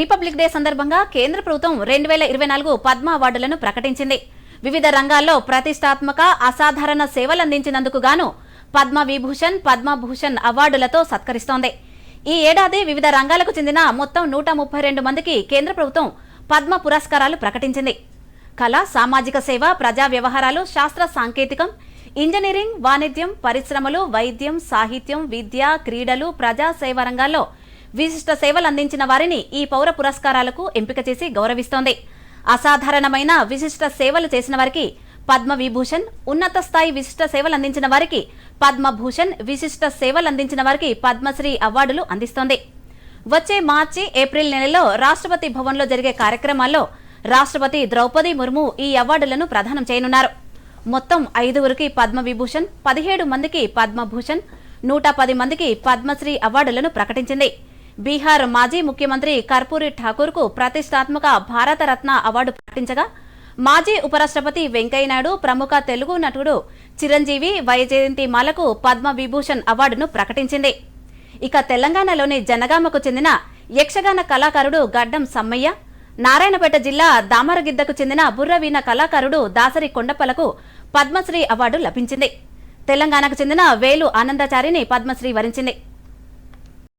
Republic day సందర్భంగా కేంద్ర ప్రభుత్వం రెండు వేల ఇరవై నాలుగు పద్మ అవార్డులను ప్రకటించింది. వివిధ రంగాల్లో ప్రతిష్టాత్మక అసాధారణ సేవలందించినందుకు గాను పద్మ విభూషణ్ పద్మభూషణ్ అవార్డులతో సత్కరిస్తోంది. ఈ ఏడాది వివిధ రంగాలకు చెందిన మొత్తం నూట ముప్పై రెండు మందికి కేంద్ర ప్రభుత్వం పద్మ పురస్కారాలు ప్రకటించింది. కళ సామాజిక సేవ ప్రజా వ్యవహారాలు శాస్త్ర సాంకేతికం ఇంజనీరింగ్ వాణిజ్యం పరిశ్రమలు వైద్యం సాహిత్యం విద్య క్రీడలు ప్రజా సేవ రంగాల్లో విశిష్ట సేవలు అందించిన వారిని ఈ పౌర పురస్కారాలకు ఎంపిక చేసి గౌరవిస్తోంది. అసాధారణమైన విశిష్ట సేవలు చేసిన వారికి పద్మ విభూషణ్ ఉన్నత స్థాయి విశిష్ట సేవలు అందించిన వారికి పద్మభూషణ్ విశిష్ట సేవలు అందించిన వారికి పద్మశ్రీ అవార్డులు అందిస్తోంది. వచ్చే మార్చి ఏప్రిల్ నెలలో రాష్ట్రపతి భవన్లో జరిగే కార్యక్రమాల్లో రాష్ట్రపతి ద్రౌపది ముర్ము ఈ అవార్డులను ప్రదానం చేయనున్నారు. మొత్తం ఐదుగురికి పద్మ విభూషణ్ పదిహేడు మందికి పద్మభూషణ్ నూట పది మందికి పద్మశ్రీ అవార్డులను ప్రకటించింది. బీహార్ మాజీ ముఖ్యమంత్రి కర్పూరి ఠాకూర్కు ప్రతిష్టాత్మక భారతరత్న అవార్డు ప్రకటించగా మాజీ ఉపరాష్ట్రపతి వెంకయ్యనాయుడు ప్రముఖ తెలుగు నటుడు చిరంజీవి వైజయంతి మాలకు పద్మ విభూషణ్ అవార్డును ప్రకటించింది. ఇక తెలంగాణలోని జనగామకు చెందిన యక్షగాన కళాకారుడు గడ్డం సమ్మయ్య నారాయణపేట జిల్లా దామరగిద్దకు చెందిన బుర్రవీణ కళాకారుడు దాసరి కొండపలకు పద్మశ్రీ అవార్డు లభించింది. తెలంగాణకు చెందిన వేలు ఆనందాచారిని పద్మశ్రీ వరించింది.